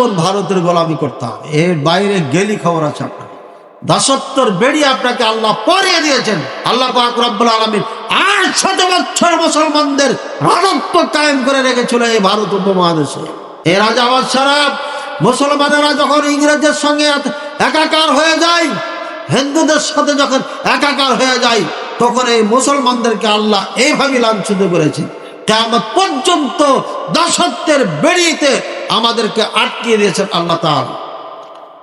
আজীবন ভারতের গোলামি করতে হবে? এর বাইরে গেলি খবর আছে আপনার। দাসত্বর বেড়ি আপনাকে আল্লাহ পরিয়ে দিয়েছেন। আল্লাহ পাক আলমিন আর শত বছর মুসলমানদের রাজত্ব কায়েম করে রেখেছিল এই ভারত উপমহাদেশে। এ রাজা বাদশারা মুসলমানেরা যখন ইংরেজের সঙ্গে একাকার হয়ে যায়, হিন্দুদের সাথে যখন একাকার হয়ে যায়, তখন এই মুসলমানদেরকে আল্লাহ এইভাবে লাঞ্ছিত করেছে। কেমন পর্যন্ত দাসত্বের বেরিয়েতে আমাদেরকে আটকিয়ে দিয়েছেন আল্লাহ তার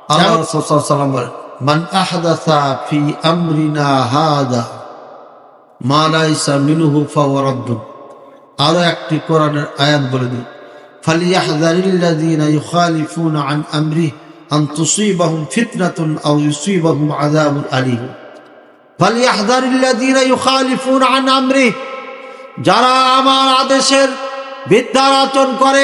আল্লাহ সাল্লাম বলেন মান আহদাসা ফি আমরিনা হাদা মিনহু আরও একটি কোরআনের আয়াত বলে ইউখালিফুনা আন আমরিহি আন তুসিবাহুম ফিতনাতুন আও ইউসিবাহুম আযাবুন আলীম। ফালিয়াহযারিল্লাযীনা ইউখালিফুনা আন আমরিহি যারা আমার আদেশের বিদ্যার আচরণ করে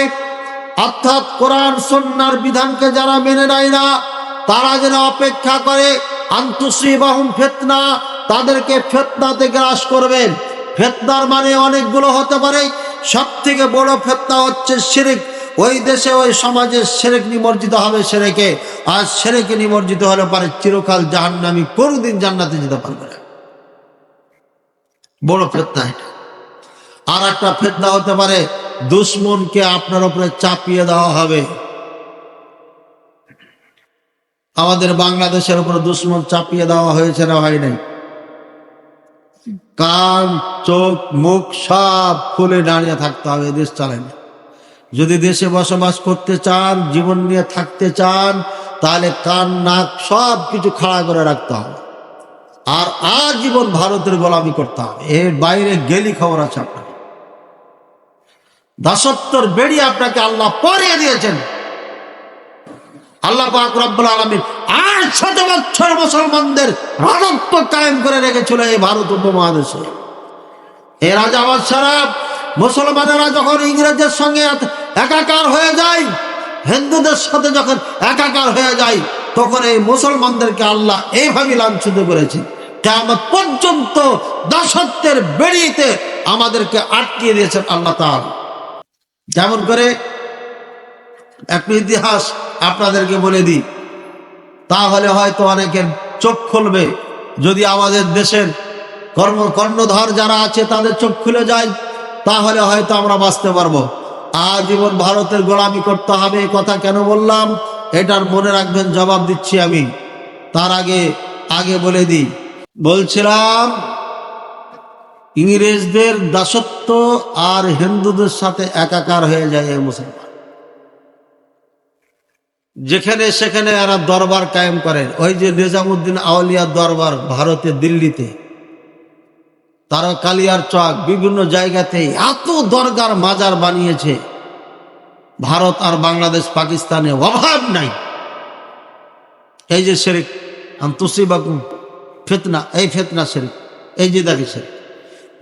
অর্থাৎ কোরআন সন্ন্যার বিধানকে যারা মেনে নেয় না, তারা যেন অপেক্ষা করে, আন্তসিবাহুম ফেতনা, তাদেরকে ফেতনাতে গ্রাস করবেন। ফেতনার মানে অনেকগুলো হতে পারে। সব থেকে বড় ফেতনা হচ্ছে শিরিক। ওই দেশে, ওই সমাজে সেরেক নিমজ্জিত হবে সেরেকে আর সেরেকে নিমজ্জিত হলে পারে চিরকাল জাহান্নামি, কোনোদিন জান্নাতে যেতে পারবে না। বড় ফেতনা এটা। আর একটা ফেতনা হতে পারে দুশ্মনকে আপনার উপরে চাপিয়ে দেওয়া হবে। আমাদের বাংলাদেশের উপরে দুশ্মন চাপিয়ে দেওয়া হয়েছে না হয় নাই? কান, চোখ, মুখ সব খুলে দাঁড়িয়ে থাকতে হবে, দেশ চালায় না যদি দেশে বসবাস করতে চান, জীবন নিয়ে থাকতে চান, তাহলে কান, নাক সব কিছু খাড়া করে রাখতে হবে। আর আজীবন ভারতের গোলামি করতে হবে। এর বাইরে গেলি খবর আছে আপনার। দাসত্বর বেড়ি আপনাকে আল্লাহ পরিয়ে দিয়েছেন। আল্লাহ পাক আলমিন আর শত বছর মুসলমানদের রাজত্ব কায়েম করে রেখেছিল এই ভারত উপমহাদেশে। এ রাজা বাদশারা মুসলমানেরা যখন ইংরেজের সঙ্গে একাকার হয়ে যায়, হিন্দুদের সাথে যখন একাকার হয়ে যায়, তখন এই মুসলমানদেরকে আল্লাহ এইভাবে লাঞ্ছিত করেছে। কেমন পর্যন্ত দাসত্বের বেড়িতে আমাদেরকে আটকিয়ে দিয়েছেন আল্লাহ তাআলা। যেমন করে একটু ইতিহাস আপনাদেরকে বলে দিই। তাহলে হয়তো অনেকের চোখ খুলবে। যদি আমাদের দেশের কর্ম কর্ণধর যারা আছে, তাদের চোখ খুলে যায়, তাহলে হয়তো আমরা বাঁচতে পারব। আজীবন ভারতের গোলামি করতে হবে কথা কেন বললাম? এটার মনে রাখবেন, জবাব দিচ্ছি আমি। তার আগে আগে বলে দিই। বলছিলাম ইংরেজদের দাসত্ব আর হিন্দুদের সাথে একাকার হয়ে যায় এই মুসলমান। যেখানে সেখানে এরা দরবার কায়েম করেন। ওই যে নিজামুদ্দিন আউলিয়ার দরবার ভারতে, দিল্লিতে, তারা কালিয়ার চক, বিভিন্ন জায়গাতে এত দরগার মাজার বানিয়েছে। ভারত আর বাংলাদেশ, পাকিস্তানে অভাব নাই। এই যে শেরেক আন্তসিবাকুম ফেতনা, এই ফেতনা শেরেক, এই যে দেখে শেরেক।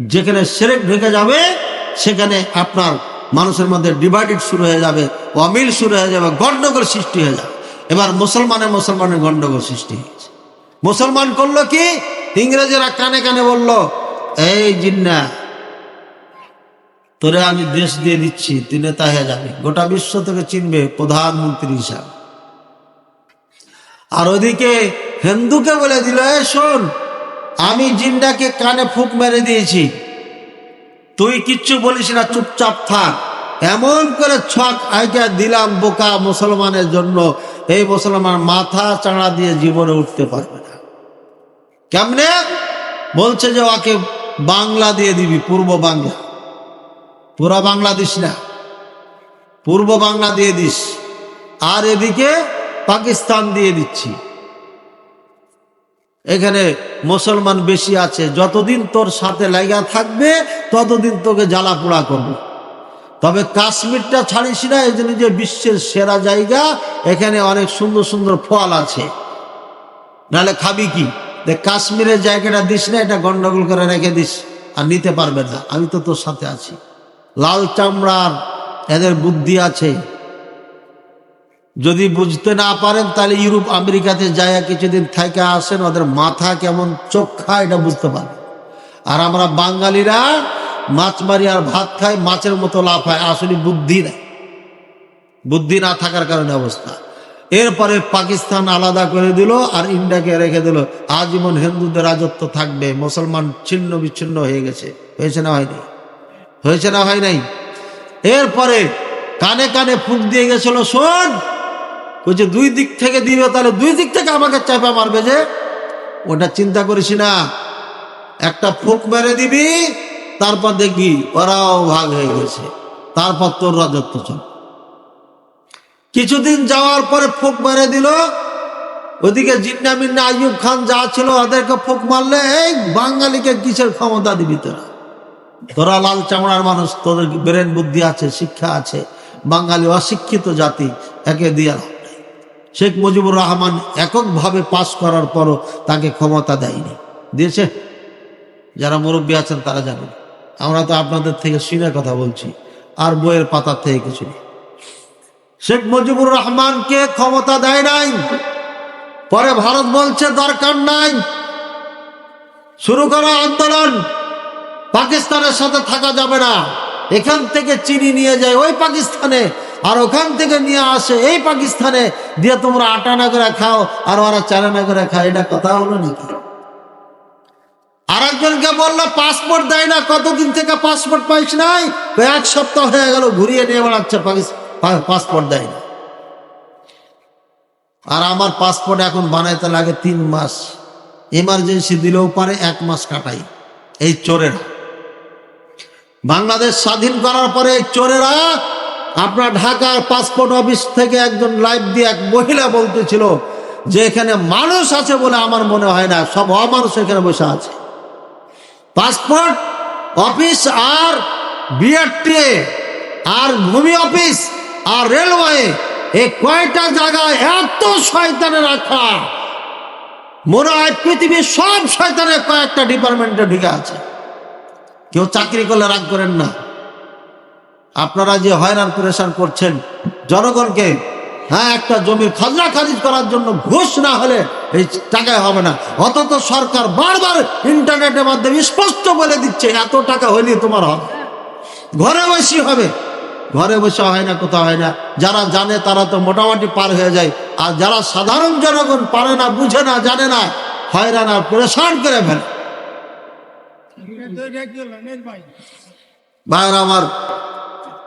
যেখানে সেরেক ঢুকে যাবে, সেখানে আপনার মানুষের মধ্যে ডিভাইডেড শুরু হয়ে যাবে, অমিল শুরু হয়ে যাবে, গণ্ডগোল সৃষ্টি হয়ে যাবে। এবার মুসলমানে মুসলমানের গণ্ডগোল সৃষ্টি হয়েছে। মুসলমান করল কি? ইংরেজেরা কানে কানে বলল, এই জিন্না, তোরে আমি দেশ দিয়ে দিচ্ছি, তুই নেতা হয়ে যাবে। গোটা বিশ্ব থেকে চিনবে, প্রধানমন্ত্রী হিসাব। আর ওদিকে হিন্দুকে বলে দিল এ শোন আমি জিন্দাকে কানে ফুক মেরে দিয়েছি। তুই কিচ্ছু বলিস না, চুপচাপ থাক। এমন করে ছক আইকা দিলাম বোকা মুসলমানের জন্য। এই মুসলমান মাথা চাড়া দিয়ে জীবনে উঠতে পারবে না। কেমনে? বলছে যে ওকে বাংলা দিয়ে দিবি, পূর্ব বাংলা। পুরা বাংলা দিস না। পূর্ব বাংলা দিয়ে দিস। আর এদিকে পাকিস্তান দিয়ে দিচ্ছি। এখানে মুসলমান বেশি আছে। যতদিন তোর সাথে লাগা থাকবে, ততদিন তোকে জ্বালা পোড়া করবে। তবে কাশ্মীরটা ছাড়িস না, এই জন্য যে বিশ্বের সেরা জায়গা, এখানে অনেক সুন্দর সুন্দর ফল আছে। নাহলে খাবি কি? কাশ্মীরের জায়গাটা দিস না, এটা গন্ডগোল করে রেখে দিস, আর নিতে পারবে না। আমি তো তোর সাথে আছি। লাল চামড়ার এদের বুদ্ধি আছে। যদি বুঝতে না পারেন, তাহলে ইউরোপ, আমেরিকাতে যায় কিছুদিন থেকে আসেন, ওদের মাথা কেমন চোখা এটা বুঝতে পারবেন। আর আমরা বাঙালিরা মাছ মারি আর ভাত খাই, মাছের মতো লাফায় আসলে বুদ্ধি নেই। বুদ্ধি না থাকার কারণে অবস্থা। এরপরে পাকিস্তান আলাদা করে দিল আর ইন্ডিয়াকে রেখে দিল। আজীবন হিন্দুদের রাজত্ব থাকবে, মুসলমান ছিন্ন বিচ্ছিন্ন হয়ে গেছে। হয়েছে না হয়নি হয়েছে না হয় নাই? এরপরে কানে কানে ফুক দিয়ে গেছিল, শোন! বলছে দুই দিক থেকে দিবে, তাহলে দুই দিক থেকে আমাকে চাপা মারবে যে? ওটা চিন্তা করিস না। একটা ফুক মেরে দিবি, তারপর দেখবি ওরাও ভাগ হয়ে গেছে। তারপর তোর রাজত্ব চল কিছুদিন যাওয়ার পরে ফুক মেরে দিল। ওদিকে জিন্না মিন্না আইয়ুব খান যা ছিল, ওদেরকে ফুক মারলে, এই বাঙালিকে কিসের ক্ষমতা দিবি তোরা? তোরা লাল চামড়ার মানুষ, তোদের ব্রেন বুদ্ধি আছে, শিক্ষা আছে। বাঙালি অশিক্ষিত জাতি, একে দিয়া। শেখ মুজিবুর রহমান এককভাবে পাশ করার পরও তাকে ক্ষমতা দেয়নি। দিয়েছে? যারা মুরব্বী আছেন তারা জানেন। আমরা তো আপনাদের থেকে শুনে কথা বলছি, আর বইয়ের পাতার থেকে কিছু নেই। শেখ মুজিবুর রহমানকে ক্ষমতা দেয় নাই। পরে ভারত বলছে, দরকার নাই। শুরু করা আন্দোলন। পাকিস্তানের সাথে থাকা যাবে না। এখান থেকে চিনি নিয়ে যায়। ওই পাকিস্তানে আর ওখান থেকে নিয়ে আসে, এই পাকিস্তানে দিয়ে তোমরা আটা না করে খাও, আর ওরা চারা না করে খাও এটা কথা হলো নাকি? আর একজনকে বলল, পাসপোর্ট দেয় না, কতদিন থেকে পাসপোর্ট পাইস নাই? এক সপ্তাহ হয়ে গেল, ঘুরিয়ে নিয়ে বেড়াচ্ছে পাসপোর্ট দেয় না। আর আমার পাসপোর্ট এখন বানাইতে লাগে তিন মাস। এমার্জেন্সি দিলেও পারে, এক মাস কাটাই। এই চোরেরা। বাংলাদেশ স্বাধীন করার পরে চোরেরা আপনার ঢাকার পাসপোর্ট অফিস থেকে একজন লাইভ দিয়ে এক মহিলা বলতেছিল যে এখানে মানুষ আছে বলে আমার মনে হয় না, সব অমানুষ এখানে বসে আছে। পাসপোর্ট অফিস আর বিআরটি আর ভূমি অফিস আর রেলওয়ে, এই কয়টা জায়গায় এত শয়তানে রাখা মনে হয় পৃথিবীর সব শয়তানের কয়েকটা ডিপার্টমেন্টে ঢুকে আছে। কেউ চাকরি করলে রাগ করেন না। আপনারা যে হয়রান পরেশান করছেন জনগণকে হ্যাঁ একটা জমির খাজনা খারিজ করার জন্য ঘুষ না হলে এই টাকায় হবে না। অথচ সরকার বারবার ইন্টারনেটের মাধ্যমে স্পষ্ট বলে দিচ্ছে এত টাকা হইলে তোমার হবে। ঘরে বসে হবে। ঘরে বসে হয় না কোথাও হয় না। যারা জানে তারা তো মোটামুটি পার হয়ে যায়। আর যারা সাধারণ জনগণ পারে না বুঝে না জানে না হয়রান আর পরেশান করে ফেলে। আমার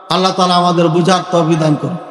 আল্লাহ তালা আমাদের বুঝার তো বিধান করুন।